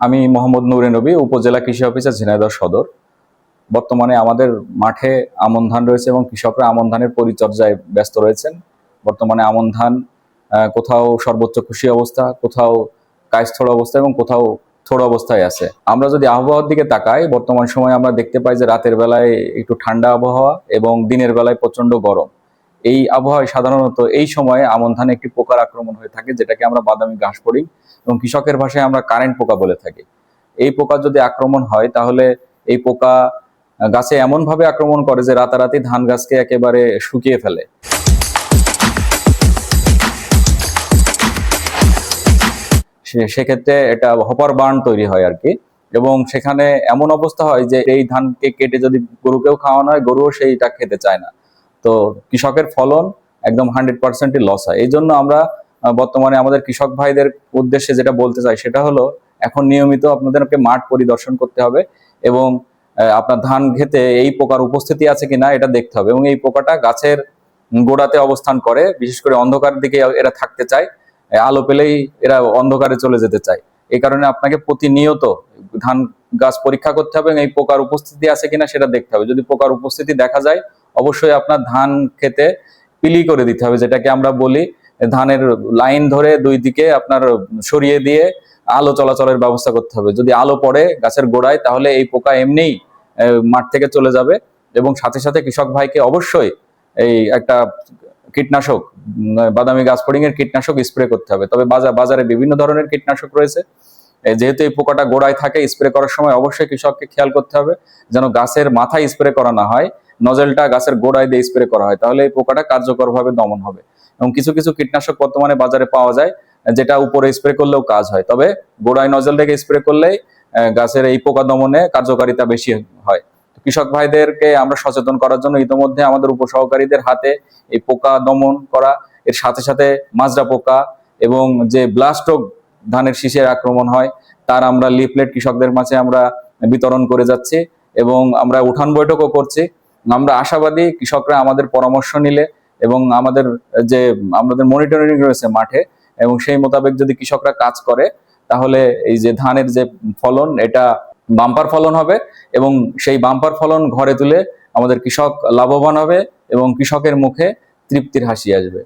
আমি মোহাম্মদ নুরে নবী, উপজেলা কৃষি অফিসার, ঝিনাইদহ সদর। বর্তমানে আমাদের মাঠে আমন ধান রয়েছে এবং কৃষকরা আমন ধানের পরিচর্যায় ব্যস্ত রয়েছেন। বর্তমানে আমন ধান কোথাও সর্বোচ্চ খুশি অবস্থা, কোথাও কায়স্থল অবস্থা এবং কোথাও থোড় অবস্থায় আছে। আমরা যদি আবহাওয়ার দিকে তাকাই, বর্তমান সময়ে আমরা দেখতে পাই যে রাতের বেলায় একটু ঠান্ডা আবহাওয়া এবং দিনের বেলায় প্রচণ্ড গরম। এই আবহাওয়ায় সাধারণত এই সময়ে আমন ধানে একটি পোকার আক্রমণ হয়ে থাকে, যেটাকে আমরা বাদামি ঘাস পড়ি এবং কৃষকের ভাষায় আমরা কারেন্ট পোকা বলে থাকি। এই পোকা যদি আক্রমণ হয়, তাহলে এই পোকা গাছে এমন ভাবে আক্রমণ করে যে রাতারাতি ধান গাছকে একেবারে শুকিয়ে ফেলে। সেক্ষেত্রে এটা হপার বার্ন তৈরি হয় আর কি। এবং সেখানে এমন অবস্থা হয় যে এই ধানকে কেটে যদি গরুকেও খাওয়ানো হয়, গরুও সেইটা খেতে চায় না। তো কৃষকের ফলন একদম হান্ড্রেড পার্সেন্টই লস হয়। এই জন্য আমরা বর্তমানে আমাদের কৃষক ভাইদের উদ্দেশ্যে যেটা বলতে চাই সেটা হলো, এখন নিয়মিত আপনাদেরকে মাঠ পরিদর্শন করতে হবে এবং আপনার ধান খেতে এই পোকার উপস্থিতি আছে কিনা এটা দেখতে হবে এবং এই পোকাটা গাছের গোড়াতে অবস্থান করে, বিশেষ করে অন্ধকার দিকে এরা থাকতে চায় আলো পেলেই এরা অন্ধকারে চলে যেতে চায়। এই কারণে আপনাকে প্রতিনিয়ত ধান গাছ পরীক্ষা করতে হবে এবং এই পোকার উপস্থিতি আছে কিনা সেটা দেখতে হবে। যদি পোকার উপস্থিতি দেখা যায় অবশ্যই আপনার ধান খেতে পিলি করে দিতে হবে, যেটাকে আমরা বলি ধানের লাইন ধরে দুই দিকে আপনার সরিয়ে দিয়ে আলো চলাচলের ব্যবস্থা করতে হবে। যদি আলো পড়ে গাছের গোড়ায়, তাহলে এই পোকা এমনিই মাঠ থেকে চলে যাবে এবং সাথে সাথে কৃষক ভাইকে অবশ্যই এই একটা কীটনাশক বাদামি গাছ ফড়িং এর কীটনাশক স্প্রে করতে হবে। তবে বাজার বাজারে বিভিন্ন ধরনের কীটনাশক রয়েছে। যেহেতু এই পোকাটা গোড়ায় থাকে, স্প্রে করার সময় অবশ্যই কৃষককে খেয়াল করতে হবে যেন গাছের মাথায় স্প্রে করা না হয়। নজেলটা গাছের গোড়ায় দিয়ে স্প্রে করা হয়। তাহলে এই পোকাটা কার্যকরভাবে দমন হবে এবং কিছু কিছু কীটনাশক বর্তমানে বাজারে পাওয়া যায়, যেটা উপরে স্প্রে করলেও কাজ হয়। তবে গোড়ায় নজল থেকে স্প্রে করলেই গাছের এই পোকা দমনে কার্যকারিতা বেশি হয়। কৃষক ভাইদেরকে আমরা সচেতন করার জন্য ইতিমধ্যে আমাদের উপসহকারীদের হাতে এই পোকা দমন করা, এর সাথে সাথে মাজরা পোকা এবং যে ব্লাস্ট রোগ ধানের শীষের আক্রমণ হয়, তার আমরা লিফলেট কৃষকদের মাঝে আমরা বিতরণ করে যাচ্ছি এবং আমরা উঠান বৈঠকও করছি। আমরা আশাবাদী কৃষকরা আমাদের পরামর্শ নিলে এবং আমাদের যে, আমাদের মনিটরিং রয়েছে মাঠে এবং সেই মোতাবেক যদি কৃষকরা কাজ করে, তাহলে এই যে ধানের যে ফলন, এটা বাম্পার ফলন হবে এবং সেই বাম্পার ফলন ঘরে তুলে আমাদের কৃষক লাভবান হবে এবং কৃষকের মুখে তৃপ্তির হাসি আসবে।